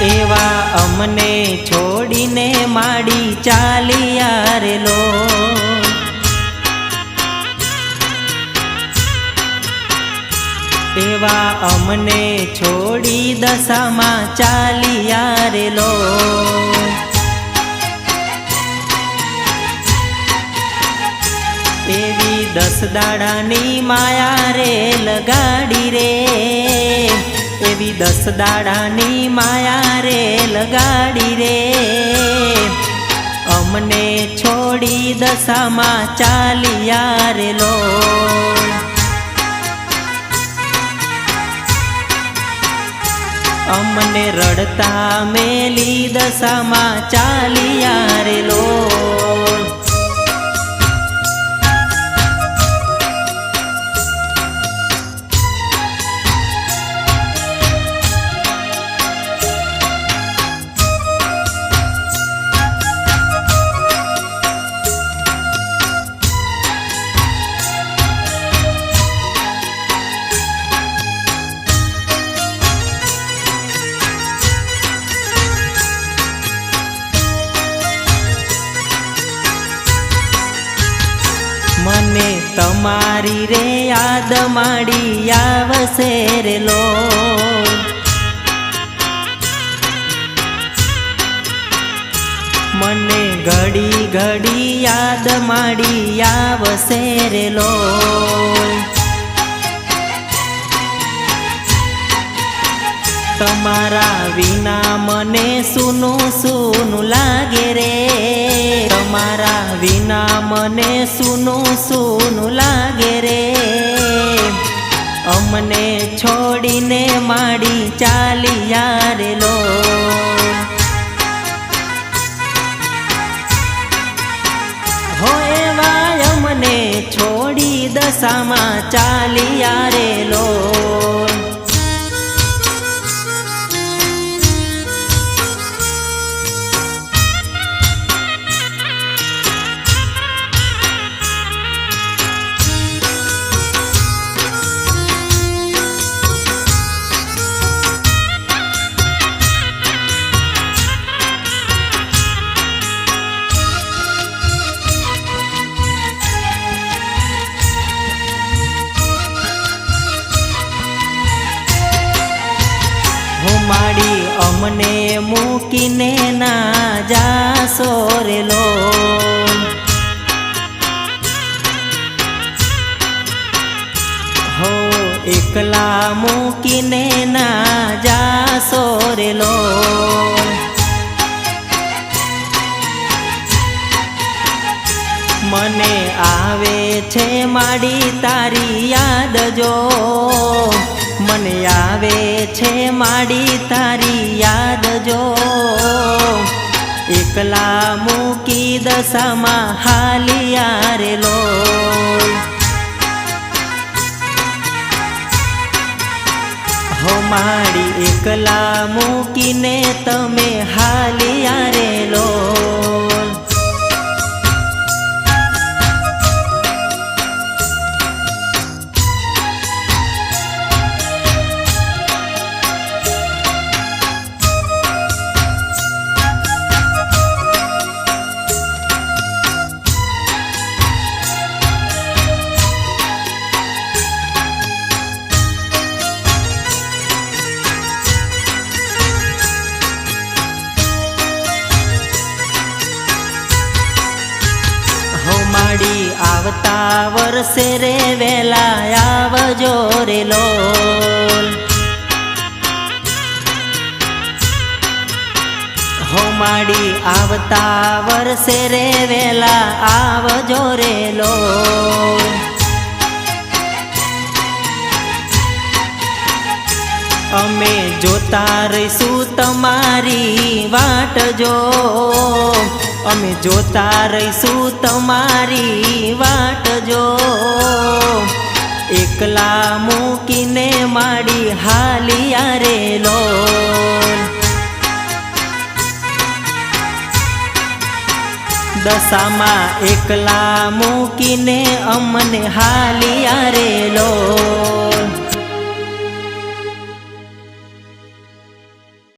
એવા અમને છોડીને માડી ચાલી રેલો એવા અમને છોડી દશામાં ચાલી રેલો એવી દસ દાડાની માયા રે લગાડી રે. એવી દસ દાડાની માયા લગાડી રે. અમને છોડી દશામાં ચાલી યારેલો અમને રડતા મેલી દશામાં ચાલી યારેલો મને તમારી રે યાદ માડી આવશે રે મને ઘડી ઘડી યાદ માડી આવશે રે લો. તમારા વિના મને સુનું સુનું લાગે રે. તમારા વિના મને સુનું સુનું લાગે રે. અમને છોડીને માડી ચાલી યારેલો હોય વાય અમને છોડી દશામાં ચાલી યારેલો હું અમને મૂકીને ના જાશો રે હો, એકલા મૂકીને ના જા રે લો. મને આવે છે માડી તારી યાદ જો. મને આવે છે માડી તારી યાદ જો. એકલા મૂકી દશામાં હાલિયા આરેલો. હો માડી, એકલા મૂકીને તમે હાલિયા રે આવતા વર્ષે રે વેલા આવજો રે લોલ. હો માડી આવતા વર્ષે રે વેલા આવજો રે લોલ. અમે જોતા રહીશું તમારી વાટ જો. અમે જોતા રહીશું તમારી વાટ જો. એકલા મૂકીને માડી હાલિયા રે લોલ. દશામાં એકલા મૂકીને અમને હાલિયા રે લોલ.